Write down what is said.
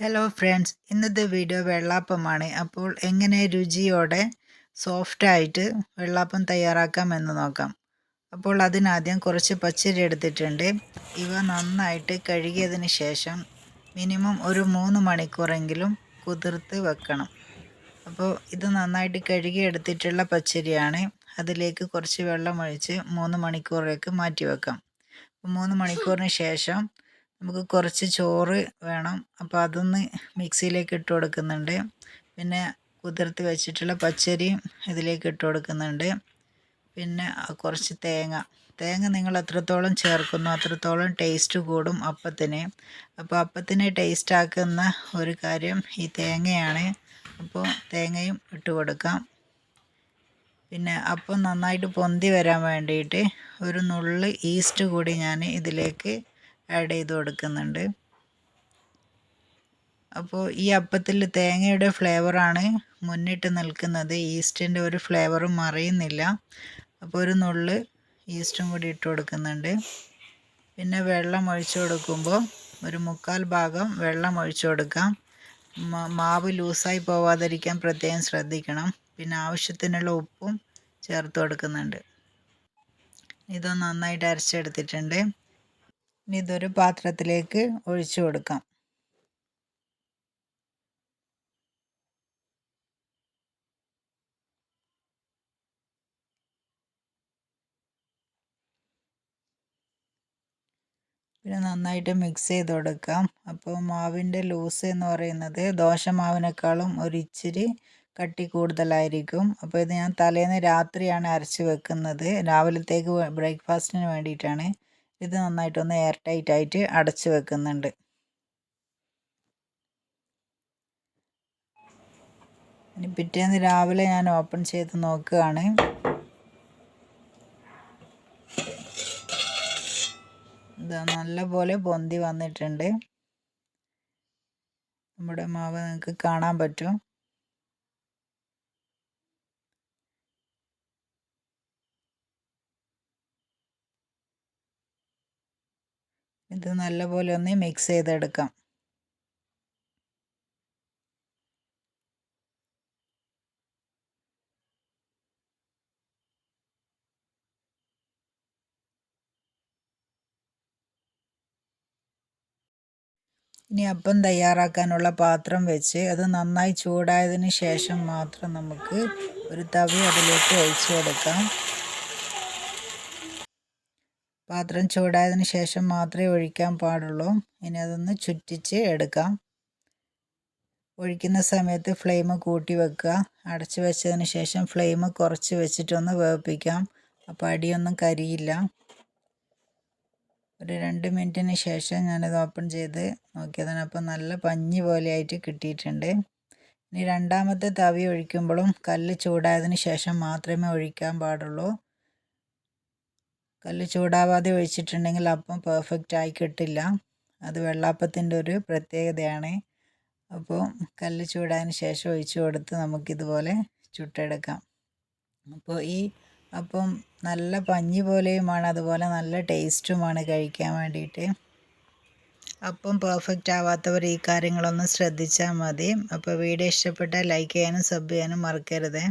Hello friends ഇന്നത്തെ video വെള്ളാപ്പമാണ്. അപ്പോൾ എങ്ങനെ രുചിയോടെ സോഫ്റ്റായിട്ട് വെള്ളാപ്പം തയ്യാറാക്കാം എന്ന് നോക്കാം. അപ്പോൾ അതിനാദ്യം കുറച്ച് പച്ചരി എടുത്തിട്ടുണ്ട്. ഇവ നന്നായിട്ട് കഴുകിയതിന് ശേഷം മിനിമം ഒരു മൂന്ന് മണിക്കൂറെങ്കിലും കുതിർത്ത് വെക്കണം. അപ്പോൾ ഇത് നന്നായിട്ട് കഴുകി എടുത്തിട്ടുള്ള പച്ചരിയാണ്. അതിലേക്ക് കുറച്ച് വെള്ളം ഒഴിച്ച് മൂന്ന് മണിക്കൂറേക്ക് മാറ്റി വെക്കാം. മൂന്ന് മണിക്കൂറിന് ശേഷം നമുക്ക് കുറച്ച് ചോറ് വേണം. അപ്പോൾ അതൊന്ന് മിക്സിയിലേക്ക് ഇട്ട് കൊടുക്കുന്നുണ്ട്. പിന്നെ കുതിർത്ത് വെച്ചിട്ടുള്ള പച്ചരിയും ഇതിലേക്ക് ഇട്ട് കൊടുക്കുന്നുണ്ട്. പിന്നെ കുറച്ച് തേങ്ങ. തേങ്ങ നിങ്ങൾ എത്രത്തോളം ചേർക്കുന്നു അത്രത്തോളം ടേസ്റ്റ് കൂടും അപ്പത്തിന്. അപ്പോൾ അപ്പത്തിന് ടേസ്റ്റ് ആക്കുന്ന ഒരു കാര്യം ഈ തേങ്ങയാണ്. അപ്പോൾ തേങ്ങയും ഇട്ട് കൊടുക്കാം. പിന്നെ അപ്പം നന്നായിട്ട് പൊന്തി വരാൻ വേണ്ടിയിട്ട് ഒരു നുള്ള് ഈസ്റ്റ് കൂടി ഞാൻ ഇതിലേക്ക് ആഡ് ചെയ്ത് കൊടുക്കുന്നുണ്ട്. അപ്പോൾ ഈ അപ്പത്തിൽ തേങ്ങയുടെ ഫ്ലേവറാണ് മുന്നിട്ട് നിൽക്കുന്നത്. ഈസ്റ്റിന്റെ ഒരു ഫ്ലേവറും മറിയുന്നില്ല അപ്പോൾ ഒരു നുള്ള് ഈസ്റ്റും കൂടി ഇട്ട് കൊടുക്കുന്നുണ്ട്. പിന്നെ വെള്ളം ഒഴിച്ചു കൊടുക്കുമ്പോൾ ഒരു മുക്കാൽ ഭാഗം വെള്ളം ഒഴിച്ചു കൊടുക്കാം. മാവ് ലൂസായി പോവാതിരിക്കാൻ പ്രത്യേകം ശ്രദ്ധിക്കണം. പിന്നെ ആവശ്യത്തിനുള്ള ഉപ്പും ചേർത്ത് കൊടുക്കുന്നുണ്ട്. ഇത് നന്നായിട്ട് അരച്ചെടുത്തിട്ടുണ്ട്. ഇനി ഇതൊരു പാത്രത്തിലേക്ക് ഒഴിച്ചു കൊടുക്കാം. പിന്നെ നന്നായിട്ട് മിക്സ് ചെയ്ത് കൊടുക്കാം. അപ്പോൾ മാവിന്റെ ലൂസ് എന്ന് പറയുന്നത് ദോശമാവിനേക്കാളും ഒരു ഇച്ചിരി കട്ടി കൂടുതലായിരിക്കും. അപ്പോൾ ഇത് ഞാൻ തലേന്ന് രാത്രിയാണ് അരച്ച് വെക്കുന്നത്. രാവിലത്തേക്ക് ബ്രേക്ക്ഫാസ്റ്റിന് വേണ്ടിയിട്ടാണ്. ഇത് നന്നായിട്ടൊന്ന് എയർ ടൈറ്റ് ആയിട്ട് അടച്ച് വെക്കുന്നുണ്ട്. ഇനി പിറ്റേന്ന് രാവിലെ ഞാൻ ഓപ്പൺ ചെയ്ത് നോക്കുകയാണ്. ഇതാ നല്ലപോലെ പൊന്തി വന്നിട്ടുണ്ട്. നമ്മുടെ മാവ് നിങ്ങൾക്ക് കാണാൻ പറ്റും. ഇത് നല്ലപോലെ ഒന്ന് മിക്സ് ചെയ്തെടുക്കാം. ഇനി അപ്പം തയ്യാറാക്കാനുള്ള പാത്രം വെച്ച് അത് നന്നായി ചൂടായതിന് ശേഷം മാത്രം നമുക്ക് ഒരു തവി അതിലേക്ക് ഒഴിച്ചു കൊടുക്കാം പാത്രം ചൂടായതിന് ശേഷം മാത്രമേ ഒഴിക്കാൻ പാടുള്ളൂ. ഇനി അതൊന്ന് ചുറ്റിച്ച് എടുക്കാം. ഒഴിക്കുന്ന സമയത്ത് ഫ്ലെയിം കൂട്ടി വെക്കുക. അടച്ച് വെച്ചതിന് ശേഷം ഫ്ലെയിം കുറച്ച് വെച്ചിട്ടൊന്ന് വേവിപ്പിക്കാം. അപ്പോൾ അടിയൊന്നും കരിയില്ല. ഒരു രണ്ട് മിനിറ്റിന് ശേഷം ഞാനത് ഓപ്പൺ ചെയ്ത് നോക്കിയതാണ്. അപ്പോൾ നല്ല പഞ്ഞി പോലെയായിട്ട് കിട്ടിയിട്ടുണ്ട്. ഇനി രണ്ടാമത്തെ തവി ഒഴിക്കുമ്പോഴും കല്ല് ചൂടായതിന് ശേഷം മാത്രമേ ഒഴിക്കാൻ പാടുള്ളൂ. കല്ല് ചൂടാവാതെ ഒഴിച്ചിട്ടുണ്ടെങ്കിൽ അപ്പം പെർഫെക്റ്റ് ആയി കിട്ടില്ല. അത് വെള്ളാപ്പത്തിന്റെ ഒരു പ്രത്യേകതയാണ്. അപ്പോൾ കല്ല് ചൂടായതിന് ശേഷം ഒഴിച്ചു കൊടുത്ത് നമുക്കിതുപോലെ ചുട്ടെടുക്കാം. അപ്പോൾ ഈ അപ്പം നല്ല പഞ്ഞി പോലെയുമാണ്. അതുപോലെ നല്ല ടേസ്റ്റുമാണ് കഴിക്കാൻ വേണ്ടിയിട്ട്. അപ്പം പെർഫെക്റ്റ് ആവാത്തവർ ഈ കാര്യങ്ങളൊന്ന് ശ്രദ്ധിച്ചാൽ മതി. അപ്പോൾ വീഡിയോ ഇഷ്ടപ്പെട്ടാൽ ലൈക്ക് ചെയ്യാനും സബ് ചെയ്യാനും മറക്കരുത്.